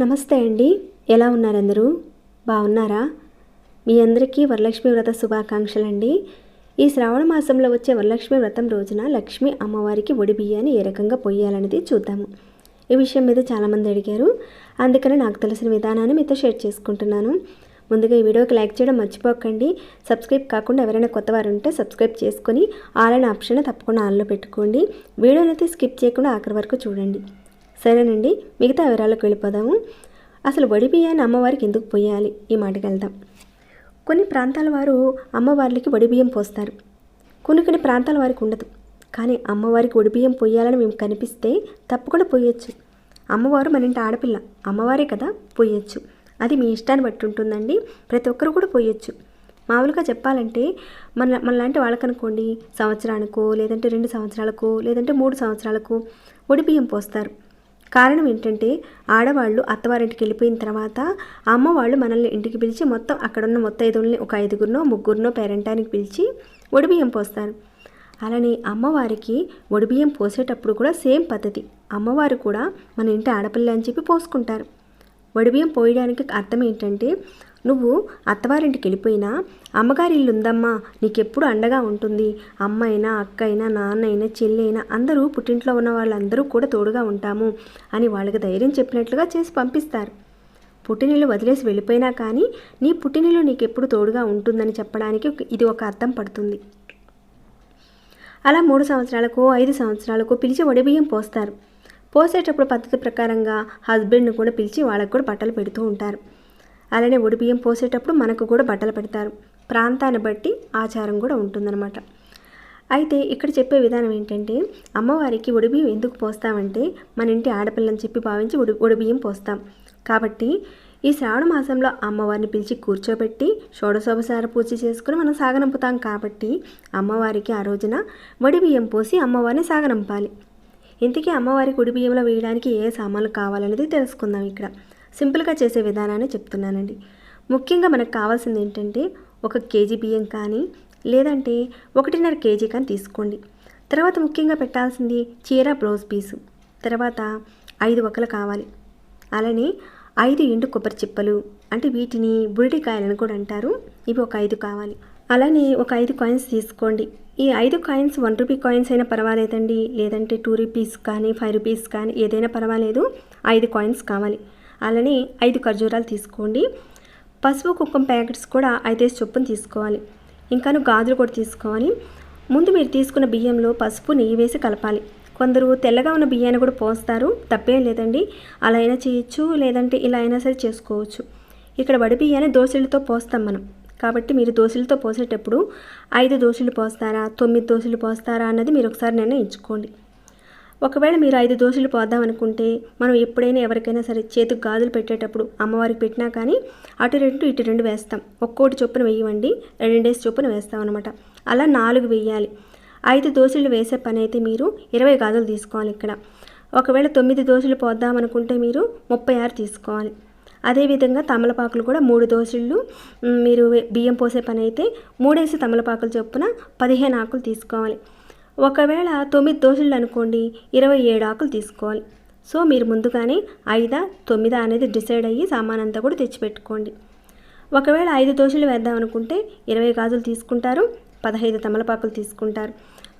నమస్తే అండి. ఎలా ఉన్నారు అందరూ బాగున్నారా? మీ అందరికీ వరలక్ష్మి వ్రత శుభాకాంక్షలు అండి ఈ శ్రావణ మాసంలో వచ్చే వరలక్ష్మి వ్రతం రోజున లక్ష్మి అమ్మవారికి ఒడి బియ్యాన్ని ఏ రకంగా పొయ్యాలనేది చూద్దాము. ఈ విషయం మీద చాలామంది అడిగారు. అందుకని నాకు తెలిసిన విధానాన్ని మీతో షేర్ చేసుకుంటున్నాను. ముందుగా ఈ వీడియోకి లైక్ చేయడం మర్చిపోకండి. సబ్స్క్రైబ్ కాకుండా ఎవరైనా కొత్త వారు ఉంటే సబ్స్క్రైబ్ చేసుకొని ఆన్లైన్ ఆప్షన్ తప్పకుండా ఆన్లో పెట్టుకోండి. వీడియోని అయితే స్కిప్ చేయకుండా ఆఖరి వరకు చూడండి. సరేనండి మిగతా వివరాలకు వెళ్ళిపోదాము. అసలు వడి బియ్యాన్ని అమ్మవారికి ఎందుకు పోయాలి? ఈ మాటకి వెళ్దాం. కొన్ని ప్రాంతాల వారు అమ్మవార్లకి వడి బియ్యం పోస్తారు. కొన్ని కొన్ని ప్రాంతాల వారికి ఉండదు. కానీ అమ్మవారికి వడి బియ్యం పోయాలని మేము కనిపిస్తే తప్పకుండా పోయొచ్చు. అమ్మవారు మన ఇంటి ఆడపిల్ల. అమ్మవారే కదా పోయొచ్చు. అది మీ ఇష్టాన్ని బట్టి ఉంటుందండి. ప్రతి ఒక్కరు కూడా పోయొచ్చు. మామూలుగా చెప్పాలంటే మన మనలాంటి వాళ్ళకనుకోండి సంవత్సరానికో లేదంటే రెండు సంవత్సరాలకో లేదంటే మూడు సంవత్సరాలకు ఒడి బియ్యం పోస్తారు. కారణం ఏంటంటే ఆడవాళ్ళు అత్తవారింటికి వెళ్ళిపోయిన తర్వాత అమ్మవాళ్ళు మనల్ని ఇంటికి పిలిచి మొత్తం అక్కడున్న మొత్తం ఐదుగురిని ఒక ఐదుగురినో ముగ్గురినో పేరెంటానికి పిలిచి ఒడిబియ్యం పోస్తారు. అలానే అమ్మవారికి ఒడిబియ్యం పోసేటప్పుడు కూడా సేమ్ పద్ధతి. అమ్మవారు కూడా మన ఇంటి ఆడపిల్ల అని చెప్పి పోసుకుంటారు. వడిబియ్యం పోయడానికి అర్థం ఏంటంటే నువ్వు అత్తవారింటికి వెళ్ళిపోయినా అమ్మగారి ఇల్లు ఉందమ్మా నీకెప్పుడు అండగా ఉంటుంది. అమ్మ అయినా అక్క అయినా నాన్న అయినా చెల్లి అయినా అందరూ పుట్టింట్లో ఉన్న వాళ్ళందరూ కూడా తోడుగా ఉంటాము అని వాళ్ళకి ధైర్యం చెప్పినట్లుగా చేసి పంపిస్తారు. పుట్టినిల్లు వదిలేసి వెళ్ళిపోయినా కానీ నీ పుట్టినిల్లు నీకెప్పుడు తోడుగా ఉంటుందని చెప్పడానికి ఇది ఒక అర్థం పడుతుంది. అలా మూడు సంవత్సరాలకు ఐదు సంవత్సరాలకు పిలిచి వడిబియ్యం పోస్తారు. పోసేటప్పుడు పద్ధతి ప్రకారంగా హస్బెండ్ని కూడా పిలిచి వాళ్ళకు కూడా బట్టలు పెడుతూ ఉంటారు. అలానే బియ్యం పోసేటప్పుడు మనకు కూడా బట్టలు పెడతారు. ప్రాంతాన్ని బట్టి ఆచారం కూడా ఉంటుందన్నమాట. అయితే ఇక్కడ చెప్పే విధానం ఏంటంటే అమ్మవారికి ఒడిబియ్యం ఎందుకు పోస్తామంటే మన ఇంటి ఆడపిల్లని చెప్పి భావించి ఉడి ఉడిబియ్యం పోస్తాం. కాబట్టి ఈ శ్రావణ మాసంలో అమ్మవారిని పిలిచి కూర్చోబెట్టి షోడశోపసార పూజ చేసుకుని మనం సాగనంపుతాం కాబట్టి అమ్మవారికి ఆ రోజున వడిబియ్యం పోసి అమ్మవారిని సాగనంపాలి. ఇంతకీ అమ్మవారికి ఉడిబియ్యంలో వేయడానికి ఏ సామాన్లు కావాలనేది తెలుసుకుందాం ఇక్కడ. సింపుల్గా చేసే విధానాన్ని చెప్తున్నానండి. ముఖ్యంగా మనకు కావాల్సింది ఏంటంటే ఒక కేజీ బియ్యం కానీ లేదంటే ఒకటిన్నర కేజీ కానీ తీసుకోండి. తర్వాత ముఖ్యంగా పెట్టాల్సింది చీర బ్లౌజ్ పీసు. తర్వాత ఐదు ఒకలు కావాలి. అలానే ఐదు ఎండు కొబ్బరి చిప్పలు అంటే వీటిని బురిటికాయలని కూడా అంటారు. ఇవి ఒక ఐదు కావాలి. అలానే ఒక ఐదు కాయిన్స్ తీసుకోండి. ఈ ఐదు కాయిన్స్ వన్ రూపీ కాయిన్స్ అయినా పర్వాలేదండి. లేదంటే టూ రూపీస్ కానీ ఫైవ్ రూపీస్ కానీ ఏదైనా పర్వాలేదు. ఐదు కాయిన్స్ కావాలి. అలానే ఐదు ఖర్జూరాలు తీసుకోండి. పసుపు కుక్కం ప్యాకెట్స్ కూడా ఐదేసి చొప్పున తీసుకోవాలి. ఇంకాను గాజులు కూడా తీసుకోవాలి. ముందు మీరు తీసుకున్న బియ్యంలో పసుపు నెయ్యి వేసి కలపాలి. కొందరు తెల్లగా ఉన్న బియ్యాన్ని కూడా పోస్తారు. తప్పేం లేదండి. అలా అయినా చేయొచ్చు లేదంటే ఇలా అయినా సరే చేసుకోవచ్చు. ఇక్కడ వడి బియ్యాన్ని దోశలతో పోస్తాం మనం. కాబట్టి మీరు దోశలతో పోసేటప్పుడు ఐదు దోశలు పోస్తారా తొమ్మిది దోశలు పోస్తారా అన్నది మీరు ఒకసారి నిర్ణయించుకోండి. ఒకవేళ మీరు ఐదు దోశలు పోద్దాం అనుకుంటే మనం ఎప్పుడైనా ఎవరికైనా సరే చేతికి గాజులు పెట్టేటప్పుడు అమ్మవారికి పెట్టినా కానీ అటు రెండు ఇటు రెండు వేస్తాం. ఒక్కోటి చొప్పున వేయవండి రెండేసి చొప్పున వేస్తాం అనమాట అలా నాలుగు వేయాలి. ఐదు దోశలు వేసే పని అయితే మీరు ఇరవై గాజులు తీసుకోవాలి ఇక్కడ. ఒకవేళ తొమ్మిది దోశలు పోద్దాం అనుకుంటే మీరు ముప్పై ఆరు తీసుకోవాలి. అదేవిధంగా తమలపాకులు కూడా మూడు దోశలు మీరు బియ్యం పోసే పని అయితే మూడేసి తమలపాకులు చొప్పున పదిహేను ఆకులు తీసుకోవాలి. ఒకవేళ తొమ్మిది దోశలు అనుకోండి ఇరవై ఏడు ఆకులు తీసుకోవాలి. సో మీరు ముందుగానే ఐదా తొమ్మిదా అనేది డిసైడ్ అయ్యి సామాన్ అంతా కూడా తెచ్చిపెట్టుకోండి. ఒకవేళ ఐదు దోశలు వేద్దాం అనుకుంటే ఇరవై గాజులు తీసుకుంటారు పదహైదు తమలపాకులు తీసుకుంటారు.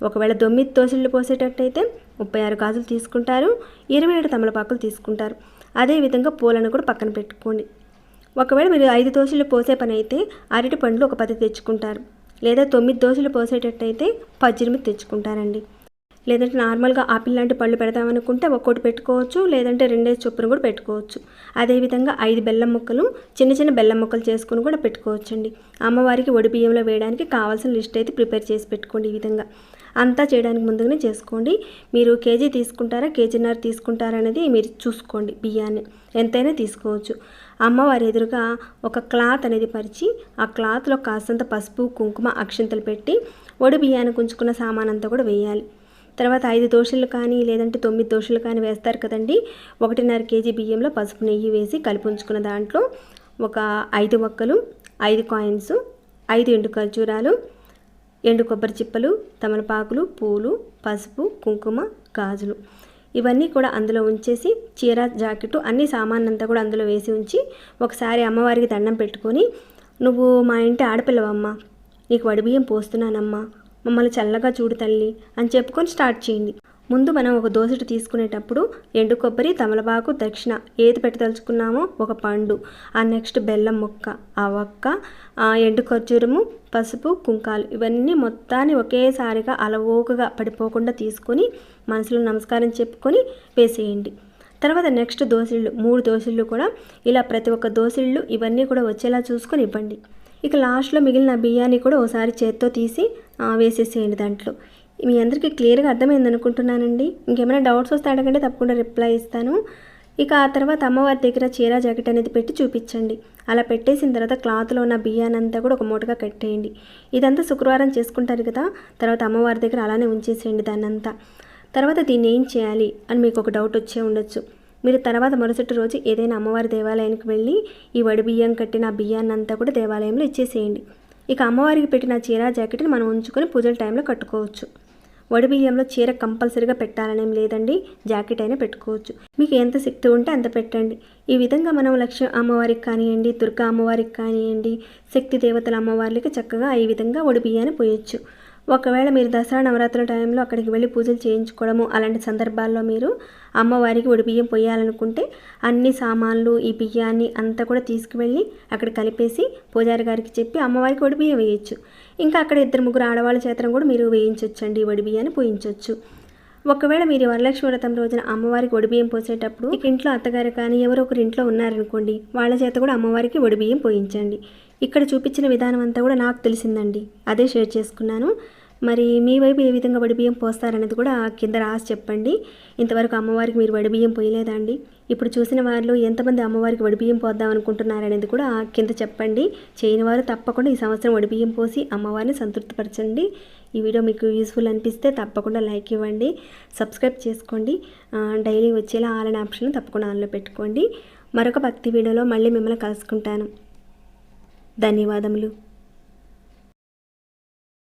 ఒకవేళ తొమ్మిది దోశలు పోసేటట్టయితే ముప్పై ఆరు గాజులు తీసుకుంటారు ఇరవై ఏడు తమలపాకులు తీసుకుంటారు. అదేవిధంగా పూలను కూడా పక్కన పెట్టుకోండి. ఒకవేళ మీరు ఐదు దోశలు పోసే పని అయితే అరటి పండ్లు ఒక పది తెచ్చుకుంటారు. లేదా తొమ్మిది దోశలు పోసేటట్టయితే పద్దెనిమిది తెచ్చుకుంటారండి. లేదంటే నార్మల్గా ఆపిల్ లాంటి పళ్ళు పెడతామనుకుంటే ఒక్కోటి పెట్టుకోవచ్చు లేదంటే రెండేసి చొప్పున కూడా పెట్టుకోవచ్చు. అదేవిధంగా ఐదు బెల్లం ముక్కలు చిన్న చిన్న బెల్లం ముక్కలు చేసుకుని కూడా పెట్టుకోవచ్చండి. అమ్మవారికి ఒడి బియ్యంలో వేయడానికి కావాల్సిన లిస్ట్ అయితే ప్రిపేర్ చేసి పెట్టుకోండి ఈ విధంగా. అంతా చేయడానికి ముందుగానే చేసుకోండి. మీరు కేజీ తీసుకుంటారా కేజీన్నర తీసుకుంటారా అనేది మీరు చూసుకోండి బియ్యాన్ని. ఎంతైనా తీసుకోవచ్చు. అమ్మవారి ఎదురుగా ఒక క్లాత్ అనేది పరిచి ఆ క్లాత్లో కాస్తంత పసుపు కుంకుమ అక్షింతలు పెట్టి ఒడి బియ్యానికి ఉంచుకున్న సామానంతా కూడా వేయాలి. తర్వాత ఐదు దోశలు కానీ లేదంటే తొమ్మిది దోశలు కానీ వేస్తారు కదండి. ఒకటిన్నర కేజీ బియ్యంలో పసుపు నెయ్యి వేసి కలిపి ఉంచుకున్న దాంట్లో ఒక ఐదు మొక్కలు ఐదు కాయిన్స్ ఐదు ఎండు ఖర్జూరాలు ఎండు కొబ్బరి చిప్పలు తమలపాకులు పూలు పసుపు కుంకుమ గాజులు. ఇవన్నీ కూడా అందులో ఉంచేసి చీర జాకెట్ అన్ని సామాన్ అంతా కూడా అందులో వేసి ఉంచి ఒకసారి అమ్మవారికి దండం పెట్టుకొని నువ్వు మా ఇంటి ఆడపిల్లవమ్మా నీకు వడిబియ్యం పోస్తున్నానమ్మా మమ్మల్ని చల్లగా చూడు తల్లి అని చెప్పుకొని స్టార్ట్ చేయండి. ముందు మనం ఒక దోసెట తీసుకునేటప్పుడు ఎండు కొబ్బరి తమలపాకు దక్షిణ ఏది పెట్టదలుచుకున్నామో ఒక పండు ఆ నెక్స్ట్ బెల్లం ముక్క ఆ ఒక్క ఆ ఎండు ఖర్జూరము పసుపు కుంకాలు ఇవన్నీ మొత్తాన్ని ఒకేసారిగా అలవోకగా పడిపోకుండా తీసుకొని మనసులో నమస్కారం చెప్పుకొని వేసేయండి. తర్వాత నెక్స్ట్ దోసిళ్ళు మూడు దోసిళ్ళు కూడా ఇలా ప్రతి ఒక్క దోసిళ్ళు ఇవన్నీ కూడా వచ్చేలా చూసుకొని ఇవ్వండి. ఇక లాస్ట్లో మిగిలిన బియ్యాన్ని కూడా ఒకసారి చేత్తో తీసి వేసేసేయండి దాంట్లో. మీ అందరికీ క్లియర్గా అర్థమైంది అనుకుంటున్నానండి. ఇంకేమైనా డౌట్స్ వస్తే అడగండి తప్పకుండా రిప్లై ఇస్తాను. ఇక ఆ తర్వాత అమ్మవారి దగ్గర చీర జాకెట్ అనేది పెట్టి చూపించండి. అలా పెట్టేసిన తర్వాత క్లాత్లో ఉన్న బియ్యానంతా కూడా ఒక మూటగా కట్టేయండి. ఇదంతా శుక్రవారం చేసుకుంటారు కదా తర్వాత అమ్మవారి దగ్గర అలానే ఉంచేసేయండి దాన్నంతా. తర్వాత దీన్ని ఏం చేయాలి అని మీకు ఒక డౌట్ వచ్చే ఉండొచ్చు. మీరు తర్వాత మరుసటి రోజు ఏదైనా అమ్మవారి దేవాలయానికి వెళ్ళి ఈ వడి బియ్యం కట్టిన బియ్యాన్నంతా బియ్యాన్ని అంతా కూడా దేవాలయంలో ఇచ్చేసేయండి. ఇక అమ్మవారికి పెట్టిన చీర జాకెట్ని మనం ఉంచుకొని పూజల టైంలో కట్టుకోవచ్చు. వడి బియ్యంలో చీర కంపల్సరీగా పెట్టాలనేం లేదండి. జాకెట్ అయినా పెట్టుకోవచ్చు. మీకు ఎంత శక్తి ఉంటే అంత పెట్టండి. ఈ విధంగా మనం లక్ష్మి అమ్మవారికి కానివ్వండి దుర్గా అమ్మవారికి కానివ్వండి శక్తి దేవతల అమ్మవార్లకి చక్కగా ఈ విధంగా వడి బియ్యాన్ని పోయొచ్చు. ఒకవేళ మీరు దసరా నవరాత్రుల టైంలో అక్కడికి వెళ్ళి పూజలు చేయించుకోవడము అలాంటి సందర్భాల్లో మీరు అమ్మవారికి ఒడి బియ్యం పోయాలనుకుంటే అన్ని సామాన్లు ఈ బియ్యాన్ని అంతా కూడా తీసుకువెళ్ళి అక్కడ కలిపేసి పూజారి గారికి చెప్పి అమ్మవారికి ఒడి బియ్యం వేయచ్చు. ఇంకా అక్కడ ఇద్దరు ముగ్గురు ఆడవాళ్ళ చేతనం కూడా మీరు వేయించవచ్చండి ఈ ఒడి బియ్యాన్ని పోయించవచ్చు ఒకవేళ మీరు వరలక్ష్మి వ్రతం రోజున అమ్మవారికి ఒడిబియ్యం పోసేటప్పుడు ఇంట్లో అత్తగారు కానీ ఎవరో ఒకరు ఇంట్లో ఉన్నారనుకోండి వాళ్ళ చేత కూడా అమ్మవారికి ఒడిబియ్యం పోయించండి. ఇక్కడ చూపించిన విధానం అంతా కూడా నాకు తెలిసిందండి. అదే షేర్ చేసుకున్నాను. మరి మీ వైపు ఏ విధంగా వడిబియ్యం పోస్తారనేది కూడా కింద రాసి చెప్పండి. ఇంతవరకు అమ్మవారికి మీరు వడిబియ్యం పోయలేదా అండి? ఇప్పుడు చూసిన వారిలో ఎంతమంది అమ్మవారికి వడిబియ్యం పోద్దాం అనుకుంటున్నారనేది కూడా కింద చెప్పండి. చేయని వారు తప్పకుండా ఈ సంవత్సరం వడిబియ్యం పోసి అమ్మవారిని సంతృప్తిపరచండి. ఈ వీడియో మీకు యూస్ఫుల్ అనిపిస్తే తప్పకుండా లైక్ ఇవ్వండి. సబ్స్క్రైబ్ చేసుకోండి. డైలీ వచ్చేలా ఆల్ ఆప్షన్ తప్పకుండా ఆన్లో పెట్టుకోండి. మరొక భక్తి వీడియోలో మళ్ళీ మిమ్మల్ని కలుసుకుంటాను. ధన్యవాదములు.